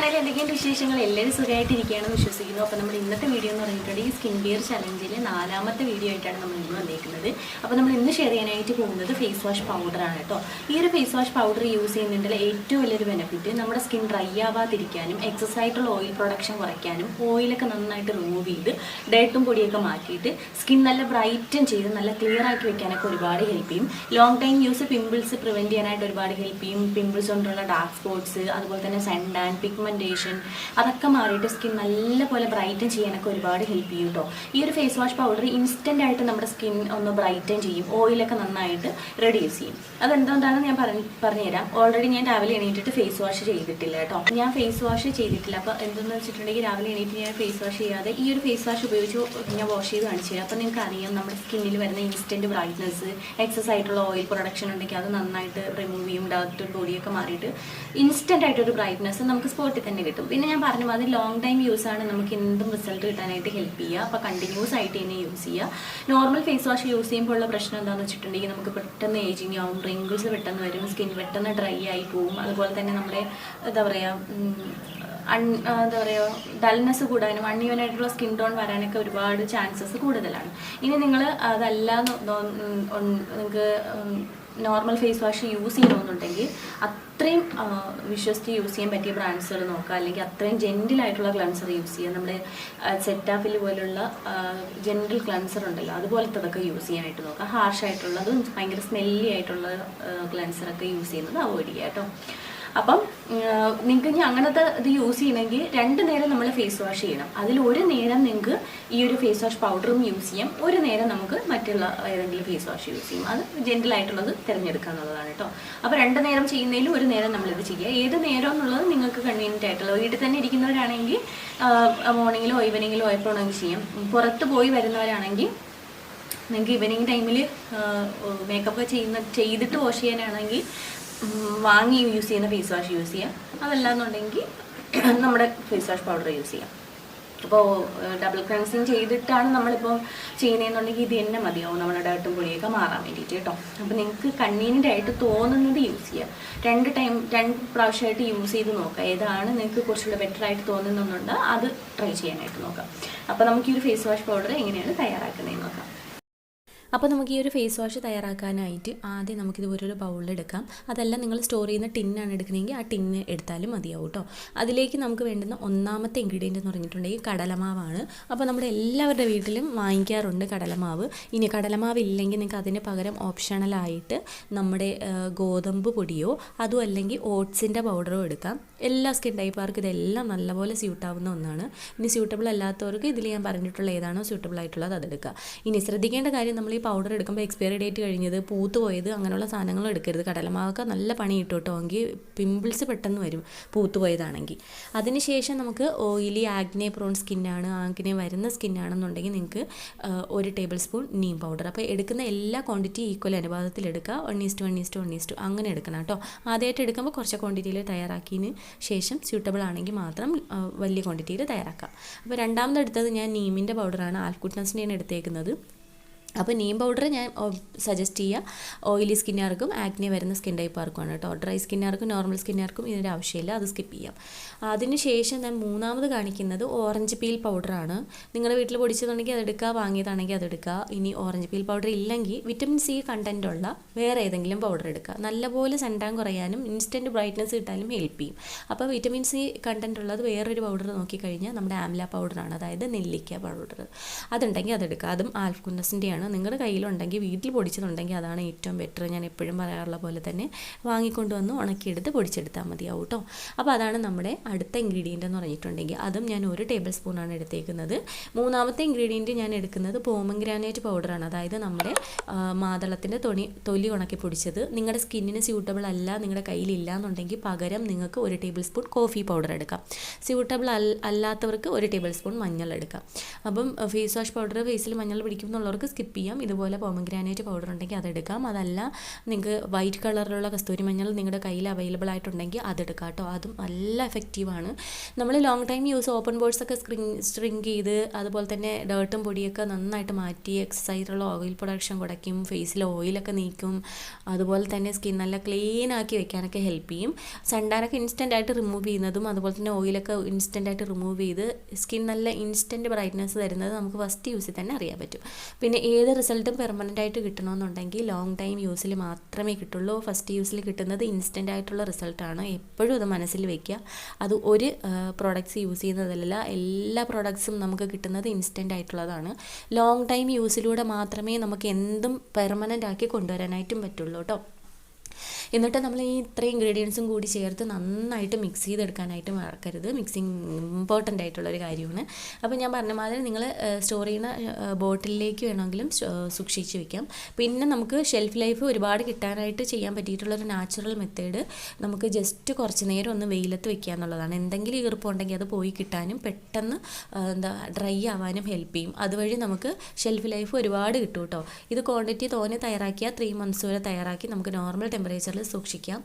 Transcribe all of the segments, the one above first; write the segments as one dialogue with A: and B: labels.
A: അവർ എന്തെങ്കിലും വിശേഷങ്ങൾ? എല്ലാവരും സുഖമായിട്ടിരിക്കുകയാണെന്ന് വിശ്വസിക്കുന്നു. അപ്പോൾ നമ്മുടെ ഇന്നത്തെ വീഡിയോ എന്ന് പറഞ്ഞിട്ടുണ്ടെങ്കിൽ ഈ സ്കിൻ കെയർ ചലഞ്ചിലെ നാലാമത്തെ വീഡിയോ ആയിട്ടാണ് നമ്മൾ ഇന്ന് വന്നിരിക്കുന്നത് അപ്പോൾ നമ്മൾ ഇന്ന് ഷെയർ ചെയ്യാനായിട്ട് പോകുന്നത് ഫേസ് വാഷ് പൗഡറാണ് കേട്ടോ. ഈ ഒരു ഫേസ് വാഷ് പൗഡർ യൂസ് ചെയ്യുന്നതിന്റെ ഏറ്റവും വലിയൊരു ബെനിഫിറ്റ് നമ്മുടെ സ്കിൻ ഡ്രൈ ആവാതിരിക്കാനും എക്സസ് ആയിട്ടുള്ള ഓയിൽ പ്രൊഡക്ഷൻ കുറയ്ക്കാനും ഓയിലൊക്കെ നന്നായിട്ട് റിമൂവ് ചെയ്ത് ഡേട്ടും പൊടിയൊക്കെ മാറ്റിയിട്ട് സ്കിൻ നല്ല ബ്രൈറ്റൻ ചെയ്ത് നല്ല ക്ലിയർ ആക്കി വെക്കാനൊക്കെ ഒരുപാട് ഹെൽപ്പ് ചെയ്യും. Long time use pimples prevent ചെയ്യാനായിട്ട് ഒരുപാട് ഹെൽപ്പ് ചെയ്യും. പിമ്പിൾസ് കൊണ്ടുള്ള ഡാർക്ക് സ്പോട്ട്സ് അതുപോലെ തന്നെ സൺ ടാൻ പിഗ്മെന്റേഷൻ അതൊക്കെ മാറിയിട്ട് സ്കിൻ നല്ലപോലെ ബ്രൈറ്റൻ ചെയ്യാനൊക്കെ ഒരുപാട് ഹെൽപ്പ് ചെയ്യും കേട്ടോ ഈ ഒരു ഫേസ് വാഷ് പൗഡർ ഇൻസ്റ്റന്റ് ആയിട്ട് നമ്മുടെ സ്കിൻ ഒന്ന് ബ്രൈറ്റൻ ചെയ്യും ഓയിലൊക്കെ നന്നായിട്ട് റെഡ്യൂസ് ചെയ്യും. അതെന്തുകൊണ്ടാണെന്ന് ഞാൻ പറഞ്ഞു പറഞ്ഞുതരാം. ഓൾറെഡി ഞാൻ രാവിലെ എണീറ്റിട്ട് ഫേസ് വാഷ് ചെയ്തിട്ടില്ല കേട്ടോ ഞാൻ ഫേസ് വാഷ് ചെയ്തിട്ടില്ല. അപ്പോൾ എന്തെന്ന് വെച്ചിട്ടുണ്ടെങ്കിൽ രാവിലെ എണീറ്റ് ഞാൻ ഫേസ് വാഷ് ചെയ്യാതെ ഈ ഒരു ഫേസ് വാഷ് ഉപയോഗിച്ച് ഞാൻ വാഷ് ചെയ്ത് കാണിച്ചു തരാം. അപ്പോൾ നിങ്ങൾക്ക് അറിയാം നമ്മുടെ സ്കിന്നിൽ വരുന്ന ഇൻസ്റ്റന്റ് ബ്രൈറ്റ്നസ് എക്സസ് ആയിട്ടുള്ള ഓയിൽ പ്രൊഡക്ഷൻ ഉണ്ടെങ്കിൽ അത് നന്നായിട്ട് റിമൂവ് ചെയ്യും ഡാർക്ക് ബോഡിയൊക്കെ മാറിയിട്ട് ഇൻസ്റ്റന്റ് ആയിട്ടൊരു ബ്രൈറ്റ്നസ് നമുക്ക് സ്പോട്ടിൽ തന്നെ കിട്ടും. പിന്നെ ഞാൻ പറഞ്ഞു അത് ലോങ് ടൈം യൂസ് ആണ്. നമുക്ക് എന്തും റിസൾട്ട് കിട്ടാനായിട്ട് ഹെൽപ്പ് ചെയ്യുക അപ്പോൾ കണ്ടിന്യൂസ് ആയിട്ട് തന്നെ യൂസ് ചെയ്യുക നോർമൽ ഫേസ് വാഷ് യൂസ് ചെയ്യുമ്പോൾ ഉള്ള പ്രശ്നം എന്താണെന്ന് വെച്ചിട്ടുണ്ടെങ്കിൽ നമുക്ക് പെട്ടെന്ന് ഏജിങ് ആവും. റിങ്കിൾസ് പെട്ടെന്ന് വരും. സ്കിൻ പെട്ടെന്ന് ഡ്രൈ ആയി പോവും. അതുപോലെ തന്നെ നമ്മുടെ എന്താ പറയുക അൺ എന്താ പറയുക ഡൾനെസ് കൂടാനും അൺഈവനായിട്ടുള്ള സ്കിൻ ടോൺ വരാനൊക്കെ ഒരുപാട് ചാൻസസ് കൂടുതലാണ്. ഇനി നിങ്ങൾ അതല്ല നിങ്ങൾക്ക് നോർമൽ ഫേസ് വാഷ് യൂസ് ചെയ്യണമെന്നുണ്ടെങ്കിൽ അത്രയും വിശ്വസിച്ച് യൂസ് ചെയ്യാൻ പറ്റിയ ബ്രാൻഡ്സുകൾ നോക്കുക. അല്ലെങ്കിൽ അത്രയും ജെന്റിലായിട്ടുള്ള ക്ലൻസർ യൂസ് ചെയ്യുക. നമ്മുടെ സെറ്റാഫിൽ പോലുള്ള ജെന്റിൽ ക്ലൻസർ ഉണ്ടല്ലോ അതുപോലത്തതൊക്കെ യൂസ് ചെയ്യാനായിട്ട് നോക്കുക. ഹാർഷായിട്ടുള്ളതും ഭയങ്കര സ്മെല്ലി ആയിട്ടുള്ള ക്ലൻസറൊക്കെ യൂസ് ചെയ്യുന്നത് അവോയ്ഡ് ചെയ്യുക കേട്ടോ. അപ്പം നിങ്ങൾക്ക് ഇനി അങ്ങനത്തെ ഇത് യൂസ് ചെയ്യണമെങ്കിൽ രണ്ട് നേരം നമ്മൾ ഫേസ് വാഷ് ചെയ്യണം. അതിൽ ഒരു നേരം നിങ്ങൾക്ക് ഈ ഒരു ഫേസ് വാഷ് പൗഡറും യൂസ് ചെയ്യാം. ഒരു നേരം നമുക്ക് മറ്റുള്ള ഏതെങ്കിലും ഫേസ് വാഷ് യൂസ് ചെയ്യും. അത് ജെന്റൽ ആയിട്ടുള്ളത് തിരഞ്ഞെടുക്കുക എന്നുള്ളതാണ് കേട്ടോ അപ്പോൾ രണ്ട് നേരം ചെയ്യുന്നതിലും ഒരു നേരം നമ്മളിത് ചെയ്യുക. ഏത് നേരം എന്നുള്ളത് നിങ്ങൾക്ക് കൺവീനിയന്റ് ആയിട്ടുള്ള വീട്ടിൽ തന്നെ ഇരിക്കുന്നവരാണെങ്കിൽ മോർണിംഗിലോ ഈവനിങ്ങിലോ എപ്പോഴാണെങ്കിൽ ചെയ്യാം. പുറത്ത് പോയി വരുന്നവരാണെങ്കിൽ നിങ്ങൾക്ക് ഈവനിങ് ടൈമിൽ മേക്കപ്പ് ചെയ്യുന്ന ചെയ്തിട്ട് വാഷ് ചെയ്യാനാണെങ്കിൽ വാങ്ങി യൂസ് ചെയ്യുന്ന ഫേസ് വാഷ് യൂസ് ചെയ്യാം. അതല്ലാന്നുണ്ടെങ്കിൽ നമ്മുടെ ഫേസ് വാഷ് പൗഡർ യൂസ് ചെയ്യാം. അപ്പോൾ ഡബിൾ ക്ലൻസിങ് ചെയ്തിട്ടാണ് നമ്മളിപ്പോൾ ചെയ്യുന്നതെന്നുണ്ടെങ്കിൽ ഇത് തന്നെ മതിയാവും. നമ്മുടെ ഡേട്ടും പൊടിയൊക്കെ മാറാൻ വേണ്ടിയിട്ട് കേട്ടോ. അപ്പോൾ നിങ്ങൾക്ക് കൺവീനിയന്റ് ആയിട്ട് തോന്നുന്നത് യൂസ് ചെയ്യാം. രണ്ട് ടൈം രണ്ട് പ്രാവശ്യമായിട്ട് യൂസ് ചെയ്ത് നോക്കുക ഏതാണ് നിങ്ങൾക്ക് കുറച്ചുകൂടെ ബെറ്റർ ആയിട്ട് തോന്നുന്നുണ്ട് അത് ട്രൈ ചെയ്യാനായിട്ട് നോക്കാം. അപ്പോൾ നമുക്ക് ഈ ഒരു ഫേസ് വാഷ് പൗഡർ എങ്ങനെയാണ് തയ്യാറാക്കുന്നതെന്ന് നോക്കാം.
B: അപ്പോൾ നമുക്ക് ഈ ഒരു ഫേസ് വാഷ് തയ്യാറാക്കാനായിട്ട് ആദ്യം നമുക്കിത് ഒരു ബൗളിലെടുക്കാം അതല്ല നിങ്ങൾ സ്റ്റോർ ചെയ്യുന്ന ടിന്നാണ് എടുക്കുന്നതെങ്കിൽ ആ ടിന്ന് എടുത്താലും മതിയാവും കേട്ടോ അതിലേക്ക് നമുക്ക് വേണ്ടുന്ന ഒന്നാമത്തെ ഇൻഗ്രീഡിയന്റ് എന്ന് പറഞ്ഞിട്ടുണ്ടെങ്കിൽ കടലമാവാണ്. അപ്പോൾ നമ്മുടെ എല്ലാവരുടെ വീട്ടിലും വാങ്ങിക്കാറുണ്ട് കടലമാവ്. ഇനി കടലമാവ് ഇല്ലെങ്കിൽ നിങ്ങൾക്ക് അതിന് പകരം ഓപ്ഷണലായിട്ട് നമ്മുടെ ഗോതമ്പ് പൊടിയോ അതും അല്ലെങ്കിൽ ഓട്സിന്റെ പൗഡറോ എടുക്കാം. എല്ലാ സ്കിൻ ടൈപ്പുകാർക്കും ഇതെല്ലാം നല്ലപോലെ സ്യൂട്ടാവുന്ന ഒന്നാണ്. ഇനി സ്യൂട്ടബിൾ അല്ലാത്തവർക്ക് ഇതിൽ ഞാൻ പറഞ്ഞിട്ടുള്ള ഏതാണോ സ്യൂട്ടബിൾ ആയിട്ടുള്ളത് അതെടുക്കുക ഇനി ശ്രദ്ധിക്കേണ്ട കാര്യം നമ്മൾ ഈ പൗഡർ എടുക്കുമ്പോൾ എക്സ്പയറി ഡേറ്റ് കഴിഞ്ഞത് പൂത്ത് പോയത് അങ്ങനെയുള്ള സാധനങ്ങൾ എടുക്കരുത്. കടലമാവൊക്കെ നല്ല പണി കേട്ടോ എങ്കിൽ പിമ്പിൾസ് പെട്ടെന്ന് വരും പൂത്ത് പോയതാണെങ്കിൽ. അതിനുശേഷം നമുക്ക് ഓയിലി ആഗ്നെ പ്രോൺ സ്കിന്നാണ് ആഗ്നെ വരുന്ന സ്കിന്നാണെന്നുണ്ടെങ്കിൽ നിങ്ങൾക്ക് ഒരു ടേബിൾ സ്പൂൺ നീം പൗഡർ അപ്പോൾ എടുക്കുന്ന എല്ലാ ക്വാണ്ടിറ്റി ഈക്വൽ അനുപാതത്തിൽ എടുക്കുക. One is to one is to one is to അങ്ങനെ എടുക്കണം കേട്ടോ. ആദ്യമായിട്ട് എടുക്കുമ്പോൾ കുറച്ച് ക്വാണ്ടിറ്റിയിൽ തയ്യാറാക്കിയതിന് ശേഷം സ്യൂട്ടബിൾ ആണെങ്കിൽ മാത്രം വലിയ ക്വാണ്ടിറ്റിയിൽ തയ്യാറാക്കാം. അപ്പോൾ രണ്ടാമത് എടുത്തത് ഞാൻ നീമിന്റെ പൗഡറാണ് ആൽക്കുട്ട്നസിന്റെയാണ് എടുത്തേക്കുന്നത്. അപ്പോൾ നീം പൗഡർ ഞാൻ സജസ്റ്റ് ചെയ്യുക ഓയിലി സ്കിന്നുകാർക്കും ആക്നെ വരുന്ന സ്കിൻ ടൈപ്പുകാർക്കുമാണ് കേട്ടോ. ഡ്രൈ സ്കിന്നുകാർക്കും നോർമൽ സ്കിന്നുകാർക്കും ഇതിന്റെ ആവശ്യമില്ല. അത് സ്കിപ്പ് ചെയ്യാം. അതിനുശേഷം ഞാൻ മൂന്നാമത് കാണിക്കുന്നത് ഓറഞ്ച് പീൽ പൗഡറാണ് നിങ്ങളുടെ വീട്ടിൽ പൊടിച്ചതുണ്ടെങ്കിൽ അതെടുക്കുക വാങ്ങിയതാണെങ്കിൽ അതെടുക്കുക ഇനി ഓറഞ്ച് പീൽ പൗഡർ ഇല്ലെങ്കിൽ വിറ്റമിൻ സി കണ്ടന്റ് ഉള്ള വേറെ ഏതെങ്കിലും പൗഡർ എടുക്കുക. നല്ലപോലെ സെന്റാൻ കുറയാനും ഇൻസ്റ്റന്റ് ബ്രൈറ്റ്നസ് കിട്ടാനും ഹെൽപ്പ് ചെയ്യും. അപ്പോൾ വിറ്റമിൻ സി കണ്ടന്റ് ഉള്ളത് വേറൊരു പൗഡർ നോക്കിക്കഴിഞ്ഞാൽ നമ്മുടെ ആംല പൗഡറാണ് അതായത് നെല്ലിക്ക പൗഡർ അതുണ്ടെങ്കിൽ അതെടുക്കുക അതും ആൽഫ്കുന്നസിന്റെയാണ് നിങ്ങളുടെ കയ്യിലുണ്ടെങ്കിൽ വീട്ടിൽ പൊടിച്ചതുണ്ടെങ്കിൽ അതാണ് ഏറ്റവും ബെറ്റർ ഞാൻ എപ്പോഴും പറയാറുള്ള പോലെ തന്നെ വാങ്ങിക്കൊണ്ടുവന്ന് ഉണക്കിയെടുത്ത് പൊടിച്ചെടുത്താൽ മതിയാവും കേട്ടോ അപ്പോൾ അതാണ് നമ്മുടെ അടുത്ത ഇൻഗ്രീഡിയന്റ് എന്ന് പറഞ്ഞിട്ടുണ്ടെങ്കിൽ അതും ഞാൻ ഒരു ടേബിൾ സ്പൂണാണ് എടുത്തേക്കുന്നത്. മൂന്നാമത്തെ ഇൻഗ്രീഡിയന്റ് ഞാൻ എടുക്കുന്നത് പോമഗ്രാനൈറ്റ് പൗഡറാണ് അതായത് നമ്മുടെ മാതളത്തിന്റെ തൊണി തൊലി ഉണക്കി പൊടിച്ചത്. നിങ്ങളുടെ സ്കിന്നിന് സ്യൂട്ടബിൾ അല്ല നിങ്ങളുടെ കയ്യിലില്ല എന്നുണ്ടെങ്കിൽ പകരം നിങ്ങൾക്ക് ഒരു ടേബിൾ സ്പൂൺ കോഫി പൗഡർ എടുക്കാം. സ്യൂട്ടബിൾ അല്ലാത്തവർക്ക് ഒരു ടേബിൾ സ്പൂൺ മഞ്ഞൾ എടുക്കാം. അപ്പം ഫേസ് വാഷ് പൗഡർ ഫേസിൽ മഞ്ഞൾ പിടിക്കും എന്നുള്ളവർക്ക് സ്കിപ്പ് സ്കിപ്പ് ചെയ്യാം ഇതുപോലെ പോമഗ്രാനൈറ്റ് പൗഡർ ഉണ്ടെങ്കിൽ അതെടുക്കാം അതല്ല നിങ്ങൾക്ക് വൈറ്റ് കളറിലുള്ള കസ്തൂരി മഞ്ഞൾ നിങ്ങളുടെ കയ്യിൽ അവൈലബിൾ ആയിട്ടുണ്ടെങ്കിൽ അതെടുക്കാം കേട്ടോ. അതും നല്ല എഫക്റ്റീവാണ് നമ്മൾ long time use open pores ഒക്കെ സ്ക്രിങ് സ്ട്രിങ് ചെയ്ത് അതുപോലെ തന്നെ ഡേർട്ടും പൊടിയൊക്കെ നന്നായിട്ട് മാറ്റി എക്സസൈസുള്ള ഓയിൽ പ്രൊഡക്ഷൻ കുറയ്ക്കും ഫേസിൽ ഓയിലൊക്കെ നീക്കും അതുപോലെ തന്നെ സ്കിൻ നല്ല ക്ലീൻ ആക്കി വെക്കാനൊക്കെ ഹെൽപ്പ് ചെയ്യും. സൺടാനൊക്കെ ഇൻസ്റ്റന്റ് ആയിട്ട് റിമൂവ് ചെയ്യുന്നതും അതുപോലെ തന്നെ ഓയിലൊക്കെ ഇൻസ്റ്റന്റ് ആയിട്ട് റിമൂവ് ചെയ്ത് സ്കിൻ നല്ല ഇൻസ്റ്റന്റ് ബ്രൈറ്റ്നസ് തരുന്നത് നമുക്ക് ഫസ്റ്റ് യൂസിൽ തന്നെ അറിയാൻ പറ്റും. പിന്നെ ഏത് റിസൾട്ടും പെർമനന്റ് ആയിട്ട് കിട്ടണമെന്നുണ്ടെങ്കിൽ ലോങ് ടൈം യൂസിൽ മാത്രമേ കിട്ടുള്ളൂ. ഫസ്റ്റ് യൂസിൽ കിട്ടുന്നത് ഇൻസ്റ്റന്റ് ആയിട്ടുള്ള റിസൾട്ടാണ് എപ്പോഴും അത് മനസ്സിൽ വെക്കുക. അത് ഒരു പ്രോഡക്റ്റ്സ് യൂസ് ചെയ്യുന്നതല്ല എല്ലാ പ്രോഡക്ട്സും നമുക്ക് കിട്ടുന്നത് ഇൻസ്റ്റന്റ് ആയിട്ടുള്ളതാണ്. ലോങ് ടൈം യൂസിലൂടെ മാത്രമേ നമുക്ക് എന്തും പെർമനന്റ് ആക്കി കൊണ്ടുവരാനായിട്ടും പറ്റുള്ളൂ കേട്ടോ എന്നിട്ട് നമ്മൾ ഈ ഇത്രയും ഇൻഗ്രീഡിയൻസും കൂടി ചേർത്ത് നന്നായിട്ട് മിക്സ് ചെയ്തെടുക്കാനായിട്ട് മറക്കരുത്. മിക്സിങ് ഇമ്പോർട്ടന്റ് ആയിട്ടുള്ള ഒരു കാര്യമാണ്. അപ്പോൾ ഞാൻ പറഞ്ഞ മാതിരി നിങ്ങൾ സ്റ്റോർ ചെയ്യുന്ന ബോട്ടിലേക്ക് വേണമെങ്കിലും സൂക്ഷിച്ച് വെക്കാം. പിന്നെ നമുക്ക് ഷെൽഫ് ലൈഫ് ഒരുപാട് കിട്ടാനായിട്ട് ചെയ്യാൻ പറ്റിയിട്ടുള്ളൊരു നാച്ചുറൽ മെത്തേഡ് നമുക്ക് ജസ്റ്റ് കുറച്ച് നേരം ഒന്ന് വെയിലത്ത് വെക്കുക എന്നുള്ളതാണ്. എന്തെങ്കിലും ഈർപ്പുണ്ടെങ്കിൽ അത് പോയി കിട്ടാനും പെട്ടെന്ന് എന്താ ഡ്രൈ ആവാനും ഹെൽപ്പ് ചെയ്യും. അതുവഴി നമുക്ക് ഷെൽഫ് ലൈഫ് ഒരുപാട് കിട്ടും കേട്ടോ ഇത് ക്വാണ്ടിറ്റി തോനെ തയ്യാറാക്കിയാൽ ത്രീ മന്ത്സ് വരെ തയ്യാറാക്കി നമുക്ക് നോർമൽ ടെമ്പറേച്ചറിൽ സൂക്ഷിക്കാം.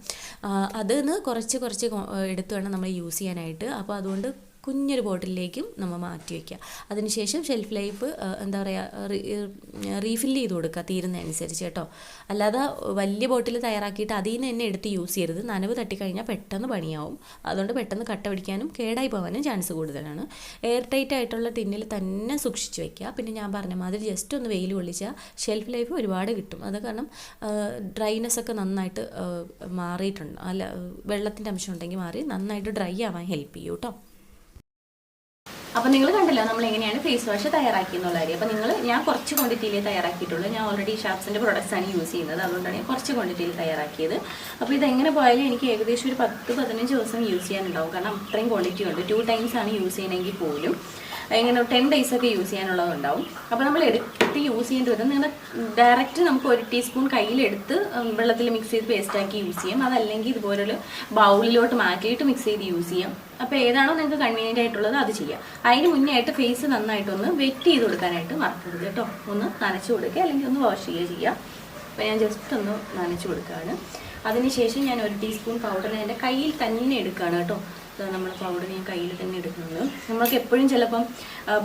B: അതിൽ നിന്ന് കുറച്ച് കുറച്ച് എടുത്ത് വേണം നമ്മൾ യൂസ് ചെയ്യാനായിട്ട്. അപ്പോൾ അതുകൊണ്ട് കുഞ്ഞൊരു ബോട്ടിലേക്കും നമ്മൾ മാറ്റി വയ്ക്കുക അതിനുശേഷം ഷെൽഫ് ലൈഫ് എന്താ പറയുക റീഫില്ല് ചെയ്ത് കൊടുക്കുക തീരുന്നതനുസരിച്ച് കേട്ടോ. അല്ലാതെ വലിയ ബോട്ടിൽ തയ്യാറാക്കിയിട്ട് അതിൽ നിന്ന് തന്നെ എടുത്ത് യൂസ് ചെയ്യരുത്. നനവ് തട്ടിക്കഴിഞ്ഞാൽ പെട്ടെന്ന് പണിയാവും. അതുകൊണ്ട് പെട്ടെന്ന് കട്ട പിടിക്കാനും കേടായി പോകാനും ചാൻസ് കൂടുതലാണ്. എയർ ടൈറ്റ് ആയിട്ടുള്ള ടിന്നിൽ തന്നെ സൂക്ഷിച്ച് വെക്കുക പിന്നെ ഞാൻ പറഞ്ഞ മാതിരി ജസ്റ്റ് ഒന്ന് വെയിൽ കൊള്ളിച്ചാൽ ഷെൽഫ് ലൈഫ് ഒരുപാട് കിട്ടും. അത് കാരണം ഡ്രൈനെസ് ഒക്കെ നന്നായിട്ട് മാറിയിട്ടുണ്ട്. അല്ല വെള്ളത്തിന്റെ അംശം ഉണ്ടെങ്കിൽ മാറി നന്നായിട്ട് ഡ്രൈ ആവാൻ ഹെൽപ്പ് ചെയ്യും കേട്ടോ.
A: അപ്പൊ നിങ്ങൾ കണ്ടല്ലോ നമ്മൾ എങ്ങനെയാണ് ഫേസ് വാഷ് തയ്യാറാക്കി എന്നുള്ള കാര്യം അപ്പൊ നിങ്ങൾ ഞാൻ കുറച്ച് ക്വാണ്ടിറ്റിയിലേ തയ്യാറാക്കിയിട്ടുള്ളൂ. ഞാൻ ഓൾറെഡി ഷാപ്സിന്റെ പ്രൊഡക്ട്സാണ് യൂസ് ചെയ്യുന്നത്. അതുകൊണ്ടാണ് ഞാൻ കുറച്ച് ക്വാണ്ടിറ്റിയിൽ തയ്യാറാക്കിയത്. അപ്പോൾ ഇത് എങ്ങനെ പോയാലും എനിക്ക് ഏകദേശം ഒരു പത്ത് പതിനഞ്ച് ദിവസം യൂസ് ചെയ്യാനുണ്ടാവും. കാരണം അത്രയും ക്വാണ്ടിറ്റി ഉണ്ട്. ടു ടൈംസ് ആണ് യൂസ് ചെയ്യണമെങ്കിൽ പോലും. ഇങ്ങനെ ടെൻ ഡേയ്സ് ഒക്കെ യൂസ് ചെയ്യാനുള്ളതുണ്ടാവും അപ്പോൾ നമ്മൾ എടുത്ത് യൂസ് ചെയ്യേണ്ടി വരും. നിങ്ങൾ ഡയറക്റ്റ് നമുക്ക് ഒരു ടീസ്പൂൺ കയ്യിലെടുത്ത് വെള്ളത്തിൽ മിക്സ് ചെയ്ത് പേസ്റ്റ് ആക്കി യൂസ് ചെയ്യാം. അതല്ലെങ്കിൽ ഇതുപോലൊരു ബൗളിലോട്ട് മാറ്റിയിട്ട് മിക്സ് ചെയ്ത് യൂസ് ചെയ്യാം. അപ്പോൾ ഏതാണോ നിങ്ങൾക്ക് കൺവീനിയന്റ് ആയിട്ടുള്ളത് അത് ചെയ്യാം. അതിന് മുന്നേ ആയിട്ട് ഫേസ് നന്നായിട്ടൊന്ന് വെറ്റ് ചെയ്ത് കൊടുക്കാനായിട്ട് മറക്കരുത് കേട്ടോ. ഒന്ന് നനച്ച് കൊടുക്കുക അല്ലെങ്കിൽ ഒന്ന് വാഷ് ചെയ്യുക ചെയ്യാം. അപ്പോൾ ഞാൻ ജസ്റ്റ് ഒന്ന് നനച്ച് കൊടുക്കുകയാണ്. അതിനുശേഷം ഞാൻ ഒരു ടീസ്പൂൺ പൗഡർ എന്റെ കയ്യിൽ തന്നെ എടുക്കുകയാണ് കേട്ടോ. നമ്മൾ പൗഡർ ഞാൻ കയ്യിൽ തന്നെ എടുക്കുന്നത് നമ്മൾക്ക് എപ്പോഴും ചിലപ്പം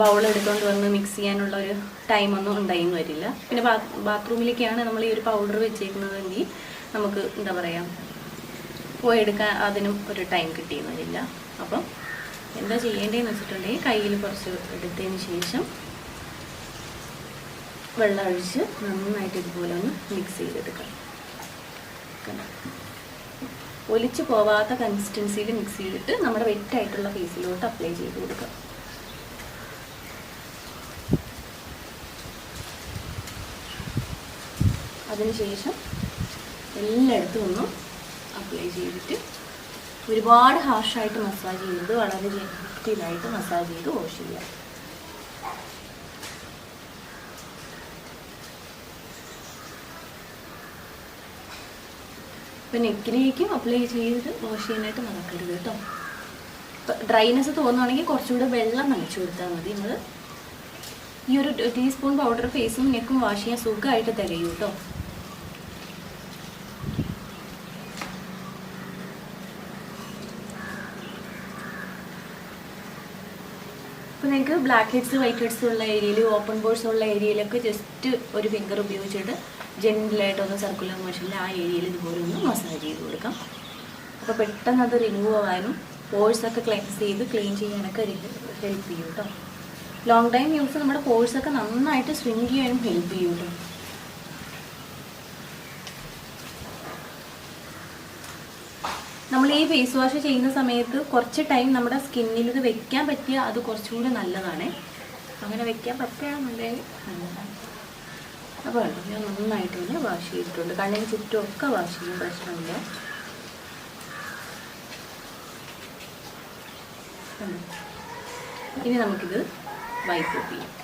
A: ബൗൾ എടുത്തുകൊണ്ട് വന്ന് മിക്സ് ചെയ്യാനുള്ള ഒരു ടൈമൊന്നും ഉണ്ടായിന്ന് വരില്ല. പിന്നെ ബാത്റൂമിലേക്കാണ് നമ്മൾ ഈ ഒരു പൗഡർ വെച്ചേക്കുന്നതെങ്കിൽ നമുക്ക് എന്താ പറയുക പോയി എടുക്കാൻ അതിനും ഒരു ടൈം കിട്ടിയെന്ന് വരില്ല. അപ്പം എന്താ ചെയ്യേണ്ടതെന്ന് വെച്ചിട്ടുണ്ടെങ്കിൽ കയ്യിൽ കുറച്ച് എടുത്തതിന് ശേഷം വെള്ളം ഒഴിച്ച് നന്നായിട്ട് ഇതുപോലെ ഒന്ന് മിക്സ് ചെയ്തെടുക്കണം. കണ്ടോ? ഒലിച്ചു പോവാത്ത കൺസിസ്റ്റൻസിയിൽ മിക്സ് ചെയ്തിട്ട് നമ്മുടെ വെറ്റ് ആയിട്ടുള്ള ഫേസിലോട്ട് അപ്ലൈ ചെയ്ത് കൊടുക്കാം അതിനുശേഷം എല്ലായിടത്തും ഒന്ന് അപ്ലൈ ചെയ്തിട്ട് ഒരുപാട് ഹാർഷായിട്ട് മസാജ് ചെയ്ത് വളരെ ജെറ്റിലായിട്ട് മസാജ് ചെയ്ത് വാഷ് ചെയ്യാം ഇപ്പം നെക്കിലേക്കും അപ്ലൈ ചെയ്ത് വാഷ് ചെയ്യാനായിട്ട് നടക്കരുത് കേട്ടോ ഡ്രൈനെസ് തോന്നുവാണെങ്കിൽ കുറച്ചുകൂടെ വെള്ളം നനച്ചു കൊടുത്താൽ മതി. നമ്മൾ ഈ ഒരു ടീസ്പൂൺ പൗഡർ ഫേസും നെക്കും വാഷ് ചെയ്യാൻ സുഖമായിട്ട് തികയും കേട്ടോ അപ്പോൾ നിങ്ങൾക്ക് ബ്ലാക്ക് ഹെഡ്സ് വൈറ്റ് ഹെഡ്സ് ഉള്ള ഏരിയയിൽ ഓപ്പൺ ബോർഡ്സ് ഉള്ള ഏരിയയിലൊക്കെ ജസ്റ്റ് ഒരു ഫിംഗർ ഉപയോഗിച്ചിട്ട് ജെന്റിലായിട്ട് ഒന്ന് സർക്കുലർ മോഷനിൽ ആ ഏരിയയിൽ ഇതുപോലെ ഒന്ന് മസാജ് ചെയ്ത് കൊടുക്കാം. അപ്പോൾ പെട്ടെന്ന് അത് റിമൂവ് ആവാനും പോഴ്സൊക്കെ ക്ലെൻസ് ചെയ്ത് ക്ലീൻ ചെയ്യാനൊക്കെ ഹെൽപ്പ് ചെയ്യും കേട്ടോ ലോങ് ടൈം യൂസ് നമ്മുടെ പോഴ്സൊക്കെ നന്നായിട്ട് സ്വിങ് ചെയ്യാനും ഹെൽപ്പ് ചെയ്യും കേട്ടോ നമ്മൾ ഈ ഫേസ് വാഷ് ചെയ്യുന്ന സമയത്ത് കുറച്ച് ടൈം നമ്മുടെ സ്കിന്നിൽ ഇത് വെക്കാൻ പറ്റിയ അത് കുറച്ചുകൂടി നല്ലതാണ്. അങ്ങനെ വെക്കാൻ പറ്റുകയാണെന്നുണ്ടെങ്കിൽ നല്ലതാണ്. അപ്പോൾ ഞാൻ നന്നായിട്ട് തന്നെ വാഷ് ചെയ്തിട്ടുണ്ട്. കണ്ണിന് ചുറ്റും ഒക്കെ വാഷ് ചെയ്യും പ്രശ്നമില്ല? ഇനി നമുക്കിത് വൈപ്പ് ചെയ്യാം.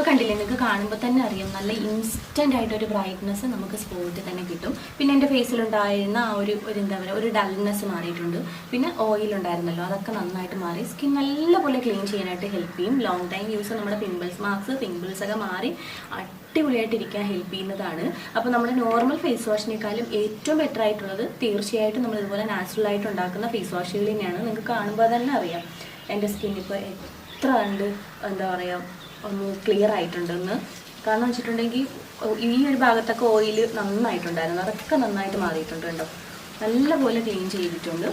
A: അപ്പോൾ കണ്ടില്ലേ നിങ്ങൾക്ക് കാണുമ്പോൾ തന്നെ അറിയാം നല്ല ഇൻസ്റ്റന്റ് ആയിട്ട് ഒരു ബ്രൈറ്റ്നസ് നമുക്ക് സ്പോട്ടിൽ തന്നെ കിട്ടും. പിന്നെ എന്റെ ഫേസിലുണ്ടായിരുന്ന ആ ഒരു എന്താ പറയുക ഒരു ഡൾനെസ് മാറിയിട്ടുണ്ട്. പിന്നെ ഓയിൽ ഉണ്ടായിരുന്നല്ലോ അതൊക്കെ നന്നായിട്ട് മാറി. സ്കിൻ നല്ലപോലെ ക്ലീൻ ചെയ്യാനായിട്ട് ഹെൽപ്പ് ചെയ്യും. ലോങ് ടൈം യൂസ് നമ്മുടെ പിമ്പിൾസ് മാർക്സ് പിമ്പിൾസ് ഒക്കെ മാറി അടിപൊളിയായിട്ട് ഇരിക്കാൻ ഹെൽപ്പ് ചെയ്യുന്നതാണ്. അപ്പോൾ നമ്മുടെ നോർമൽ ഫേസ് വാഷിനേക്കാളും ഏറ്റവും ബെറ്റർ ആയിട്ടുള്ളത് തീർച്ചയായിട്ടും നമ്മൾ ഇതുപോലെ നാച്ചുറൽ ആയിട്ട് ഉണ്ടാക്കുന്ന ഫേസ് വാഷുകൾ തന്നെയാണ്. നിങ്ങൾക്ക് കാണുമ്പോൾ തന്നെ അറിയാം. എന്റെ സ്കിൻ ഇപ്പോൾ എത്ര കണ്ട് എന്താ പറയുക ഒന്ന് ക്ലിയർ ആയിട്ടുണ്ടെന്ന്. കാരണം വെച്ചിട്ടുണ്ടെങ്കിൽ ഈ ഒരു ഭാഗത്തൊക്കെ ഓയിൽ നന്നായിട്ടുണ്ടായിരുന്നു. അതൊക്കെ നന്നായിട്ട് മാറിയിട്ടുണ്ട് കേട്ടോ. നല്ലപോലെ ക്ലീൻ ചെയ്തിട്ടുണ്ട്.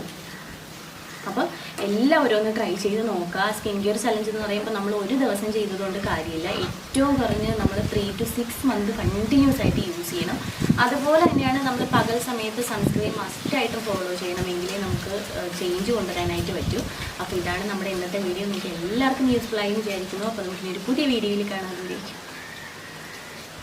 A: അപ്പോൾ എല്ലാവരും ഒന്ന് ട്രൈ ചെയ്ത് നോക്കുക സ്കിൻ കെയർ ചലഞ്ച് എന്ന് പറയുമ്പോൾ നമ്മൾ ഒരു ദിവസം ചെയ്തതുകൊണ്ട് കാര്യമില്ല. ഏറ്റവും കുറഞ്ഞ് നമ്മൾ three to six month continuous ആയിട്ട് യൂസ് ചെയ്യണം. അതുപോലെ തന്നെയാണ് നമ്മൾ പകൽ സമയത്ത് സൺസ്ക്രീൻ മസ്റ്റായിട്ടും ഫോളോ ചെയ്യണമെങ്കിലേ നമുക്ക് ചേഞ്ച് കൊണ്ടുവരാനായിട്ട് പറ്റൂ. അപ്പോൾ ഇതാണ് നമ്മുടെ ഇന്നത്തെ വീഡിയോ നിങ്ങൾക്ക് എല്ലാവർക്കും യൂസ്ഫുൾ ആയി വിചാരിക്കുന്നു. അപ്പോൾ നമുക്ക് ഒരു പുതിയ വീഡിയോയിൽ കാണാൻ